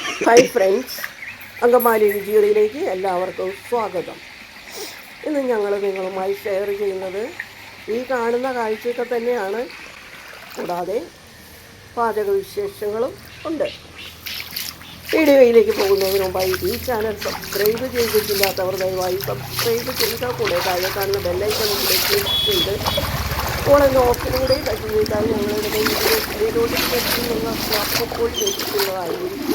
Hi friends Angamaly ജീറിയിലേക്ക് എല്ലാവർക്കും സ്വാഗതം. ഇന്ന് ഞങ്ങൾ നിങ്ങളുമായി ഷെയർ ചെയ്യുന്നത് ഈ കാണുന്ന കാഴ്ചയൊക്കെ തന്നെയാണ്. കൂടാതെ പാചക വിശേഷങ്ങളും ഉണ്ട്. വീഡിയോയിലേക്ക് പോകുന്നതിന് മുമ്പായി ഈ ചാനൽ സബ്സ്ക്രൈബ് ചെയ്തിട്ടില്ലാത്തവർ ദയവായി സബ്സ്ക്രൈബ് ചെയ്യുക കൂടെ താഴെ കാണുന്ന ബെല്ലൈക്കൺ ക്ലിക്ക് ചെയ്ത് ഓപ്ഷനൂടെ തട്ടി ചെയ്താൽ ഞങ്ങളുടെ വീഡിയോയിലോട്ട് നിങ്ങൾക്ക് അപ്പോൾ ലഭിക്കുന്നതായിരിക്കും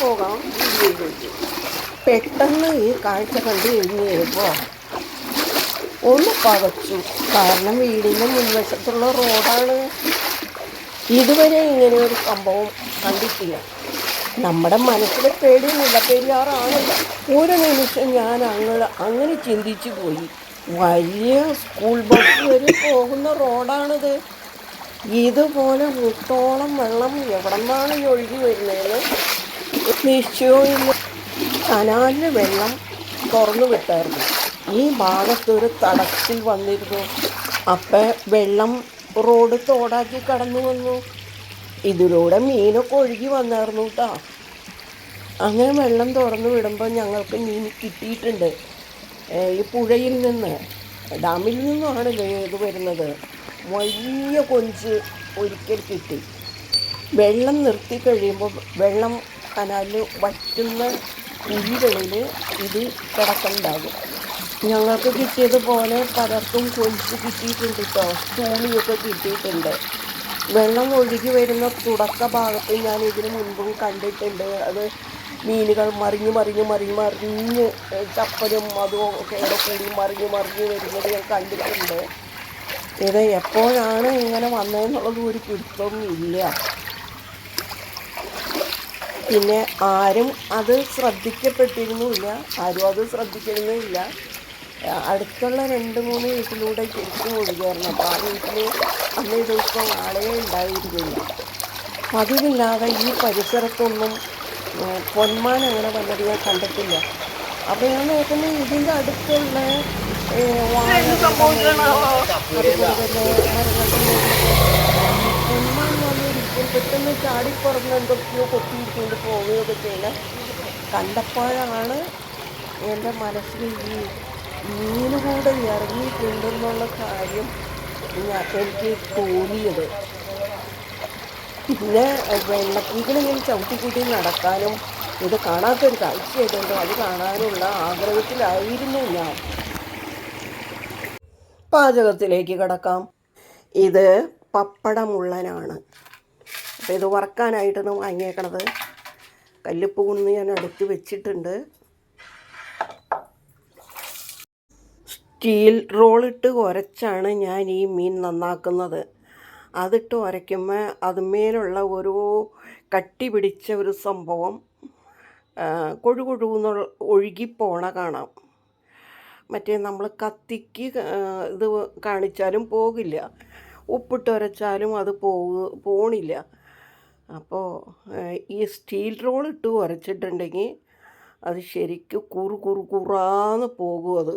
പോകാം. വീഡിയോയിലേക്ക് പെട്ടെന്ന് ഈ കാഴ്ച കണ്ടു കഴിഞ്ഞപ്പോൾ ഒന്ന് പകച്ചു. കാരണം വീടിന്റെ മുൻവശത്തുള്ള റോഡാണ്. ഇതുവരെ ഇങ്ങനെ ഒരു സംഭവം കണ്ടിട്ടില്ല. നമ്മുടെ മനസ്സിലെ പേടി മുല്ലപ്പെരിയാറാണല്ലോ ഒരു നിമിഷം ഞാൻ അങ്ങ് അങ്ങനെ ചിന്തിച്ചു പോയി. വലിയ സ്കൂൾ ബസ് വരെ പോകുന്ന റോഡാണിത്. ഇതുപോലെ മുട്ടോളം വെള്ളം എവിടെ നിന്നാണ് ഈ ഒഴുകി വരുന്നതെന്ന് നിശ്ചയവും ഇല്ല. കനാലിന് വെള്ളം തുറന്നു വിട്ടായിരുന്നു. ഈ ഭാഗത്തൊരു തടസ്സിൽ വന്നിരുന്നു. അപ്പം വെള്ളം റോഡ് തോടാക്കി കടന്നു വന്നു. ഇതിലൂടെ മീനൊക്കെ ഒഴുകി വന്നായിരുന്നു കേട്ടോ അങ്ങനെ വെള്ളം തുറന്നു വിടുമ്പോൾ ഞങ്ങൾക്ക് മീൻ കിട്ടിയിട്ടുണ്ട്. ഈ പുഴയിൽ നിന്ന് ഡാമിൽ നിന്നുമാണ് ഇത് വരുന്നത്. വലിയ കൊഞ്ച് ഒരിക്കൽ കിട്ടി. വെള്ളം നിർത്തി കഴിയുമ്പോൾ വെള്ളം കനാലിൽ വറ്റുന്ന കുഴികളിൽ ഇത് കിടക്കുന്നുണ്ടാകും ഞങ്ങൾക്ക് കിട്ടിയതുപോലെ പലർക്കും കൊഞ്ച് കിട്ടിയിട്ടുണ്ട് കേട്ടോ തൂണിയൊക്കെ കിട്ടിയിട്ടുണ്ട്. വെള്ളം ഒഴുകി വരുന്ന തുടക്ക ഭാഗത്ത് ഞാൻ ഇതിനു മുൻപും കണ്ടിട്ടുണ്ട്. അത് മീനുകൾ മറിഞ്ഞ് മറിഞ്ഞ് മറിഞ്ഞ് മറിഞ്ഞ് ചപ്പലും അതും ഒക്കെ ഇവിടെ കൂടി മറിഞ്ഞ് മറിഞ്ഞ് വരുന്നത് ഞാൻ കണ്ടിട്ടുണ്ട്. ഇത് എപ്പോഴാണ് ഇങ്ങനെ വന്നതെന്നുള്ളത് ഒരു പിടുത്തവും ഇല്ല പിന്നെ ആരും അത് ശ്രദ്ധിക്കപ്പെട്ടിരുന്നുമില്ല ആരും അത് ശ്രദ്ധിച്ചിരുന്നുമില്ല അടുത്തുള്ള രണ്ട് മൂന്ന് വീട്ടിലൂടെ തിരിച്ചു ഒഴുകായിരുന്നു അപ്പോൾ ആ വീട്ടിൽ അന്നേ ദിവസം ആളെ ഉണ്ടായിരുന്നില്ല. പതിവില്ലാതെ ഈ പരിസരത്തൊന്നും പൊന്മാൻ അങ്ങനെ വന്നത് ഞാൻ കണ്ടിട്ടില്ല. അപ്പോൾ ഞാൻ നോക്കുന്നത് ഇതിന്റെ അടുത്തുള്ള പൊന്മാൻ വന്നിരിക്കും. പെട്ടെന്ന് ചാടിപ്പറന്ന് എന്തൊക്കെയോ കൊത്തിയിരിക്കൊണ്ട് പോവുകയൊക്കെ ചെയ്യണ. കണ്ടപ്പോഴാണ് എന്റെ മനസ്സിൽ ഈ മീനുകൂടെ ഇറങ്ങിയിട്ടുണ്ടെന്നുള്ള കാര്യം എനിക്ക് തോന്നിയത്. പിന്നെ വെള്ളത്തിലിങ്ങനെ ചവിട്ടിക്കൂട്ടി നടക്കാനും ഇത് കാണാത്തൊരു കാഴ്ചയായതുകൊണ്ട് അത് കാണാനുള്ള ആഗ്രഹത്തിലായിരുന്നു ഞാൻ. പാചകത്തിലേക്ക് കിടക്കാം. ഇത് പപ്പടമുള്ളനാണ്. അപ്പോൾ ഇത് വറക്കാനായിട്ടാണ് വാങ്ങിയേക്കണത്. കല്ലുപ്പ് കുന്ന് ഞാൻ അടുത്ത് വെച്ചിട്ടുണ്ട്. സ്റ്റീൽ റോളിട്ട് ഉരച്ചാണ് ഞാൻ ഈ മീൻ നന്നാക്കുന്നത്. അതിട്ട് ഉരയ്ക്കുമ്പോൾ അതുമേലുള്ള ഒരു കട്ടി പിടിച്ച ഒരു സംഭവം കൊഴു കൊഴുന്ന് ഒഴുകിപ്പോണ കാണാം. മറ്റേ നമ്മൾ കത്തിക്ക് ഇത് കാണിച്ചാലും പോകില്ല. ഉപ്പിട്ട് ഉരച്ചാലും അത് പോക പോണില്ല. അപ്പോൾ ഈ സ്റ്റീൽ റോൾ ഇട്ട് ഉരച്ചിട്ടുണ്ടെങ്കിൽ അത് ശരിക്കും കുറു കുറു കുറാന്ന് പോകും അത്.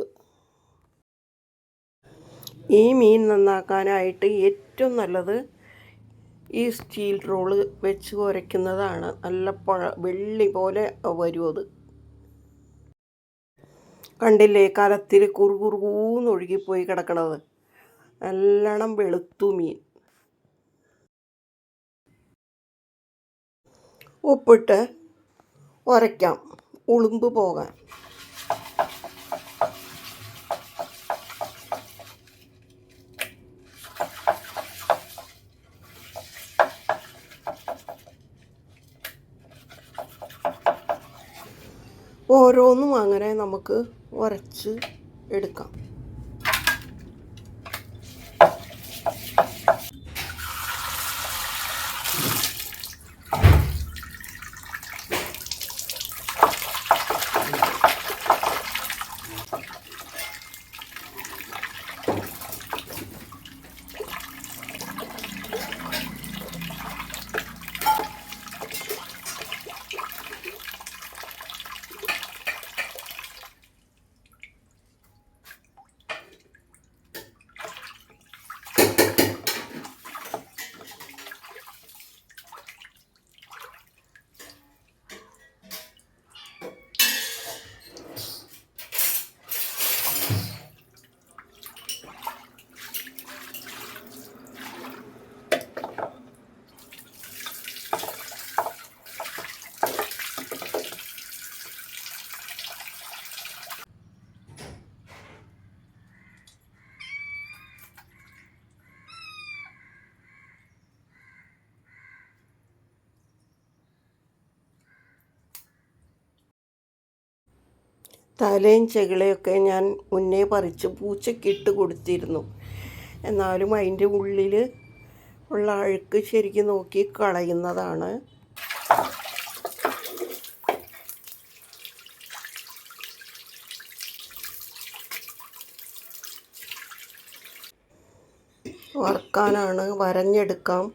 ഈ മീൻ നന്നാക്കാനായിട്ട് ഏറ്റവും നല്ലത് ഈ സ്റ്റീൽ റോൾ വെച്ച് കുരയ്ക്കുന്നതാണ്. നല്ല പഴ വെള്ളി പോലെ വരും അത്. കണ്ടില്ലേ? കലത്തിൽ കുറുകുറുകൂന്ന് ഒഴുകിപ്പോയി കിടക്കണത്. നല്ലോണം വെളുത്തു മീൻ. ഉപ്പിട്ട് ഉരയ്ക്കാം ഉളുമ്പ് പോകാൻ. ഓരോന്നും അങ്ങനെ നമുക്ക് ഉരച്ച് എടുക്കാം. തലയും ചെകിളയൊക്കെ ഞാൻ മുന്നേ പറിച്ച് പൂച്ചക്കിട്ട് കൊടുത്തിരുന്നു. എന്നാലും അതിന്റെ ഉള്ളിൽ ഉള്ള അഴുക്ക് ശരിക്കും നോക്കി കളയുന്നതാണ്. വറക്കാനാണ് വരഞ്ഞെടുക്കാം.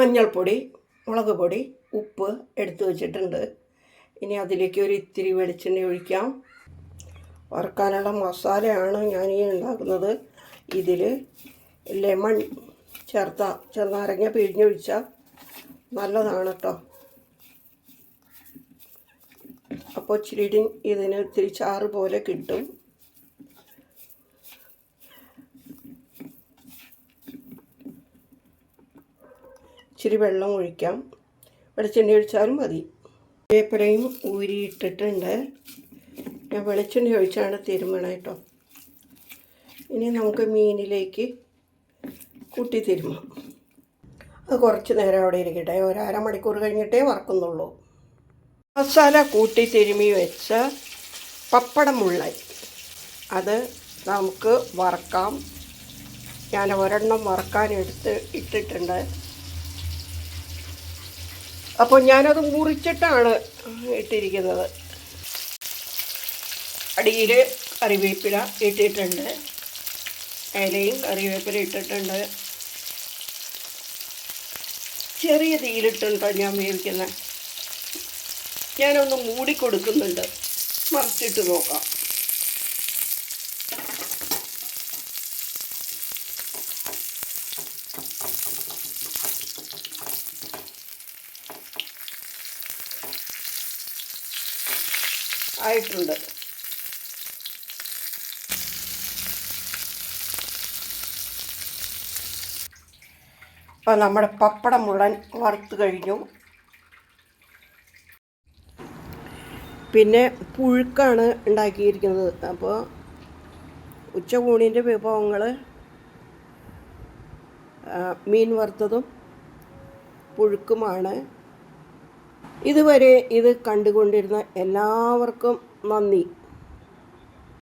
മഞ്ഞൾപ്പൊടി മുളക് പൊടി ഉപ്പ് എടുത്തു വച്ചിട്ടുണ്ട്. ഇനി അതിലേക്ക് ഒരു ഇത്തിരി വെളിച്ചെണ്ണ ഒഴിക്കാം. വറുക്കാനുള്ള മസാലയാണ് ഞാൻ ഈ ഉണ്ടാക്കുന്നത്. ഇതിൽ ലെമൺ ചേർത്ത ചെറുനാരങ്ങ പിഴിഞ്ഞൊഴിച്ചാൽ നല്ലതാണ് കേട്ടോ അപ്പോൾ ഇച്ചിരി ഇതിന് ഇത്തിരി ചാറ് പോലെ കിട്ടും. ഇച്ചിരി വെള്ളം ഒഴിക്കാം. വെളിച്ചെണ്ണ ഒഴിച്ചാലും മതി. വേപ്പിലയും ഊരിയിട്ടിട്ടുണ്ട് ഞാൻ വെളിച്ചെണ്ണ ഒഴിച്ചാണ് തിരുമണം കേട്ടോ. ഇനി നമുക്ക് മീനിലേക്ക് കൂട്ടി തിരുമാം. അത് കുറച്ച് നേരം അവിടെ ഇരിക്കട്ടെ. ഒരു അരമണിക്കൂർ കഴിഞ്ഞിട്ടേ വറക്കുന്നുള്ളൂ. മസാല കൂട്ടി തിരുമി വെച്ച പപ്പടം മുള്ളൻ. അത് നമുക്ക് വറക്കാം. ഞാൻ ഒരെണ്ണം വറക്കാൻ എടുത്ത് ഇട്ടിട്ടുണ്ട്. അപ്പോൾ ഞാനത് മുറിച്ചിട്ടാണ് ഇട്ടിരിക്കുന്നത്. അടിയിൽ കറിവേപ്പില ഇട്ടിട്ടുണ്ട്. ഇലയും കറിവേപ്പില ഇട്ടിട്ടുണ്ട്. ചെറിയ തീയിലിട്ടുണ്ട് ഞാൻ വേവിക്കുന്നത് ഞാനൊന്ന് മൂടി കൊടുക്കുന്നുണ്ട് മറിച്ചിട്ട് നോക്കാം. ആയിട്ടുണ്ട്. അപ്പോൾ നമ്മുടെ പപ്പടം മുഴുവൻ വറുത്ത് കഴിഞ്ഞു. പിന്നെ പുഴുക്കാണ് ഉണ്ടാക്കിയിരിക്കുന്നത്. അപ്പോൾ ഉച്ചകൂണിന്റെ വിഭവങ്ങൾ മീൻ വറുത്തതും പുഴുക്കുമാണ്. ഇതുവരെ ഇത് കണ്ടുകൊണ്ടിരുന്ന എല്ലാവർക്കും നന്ദി.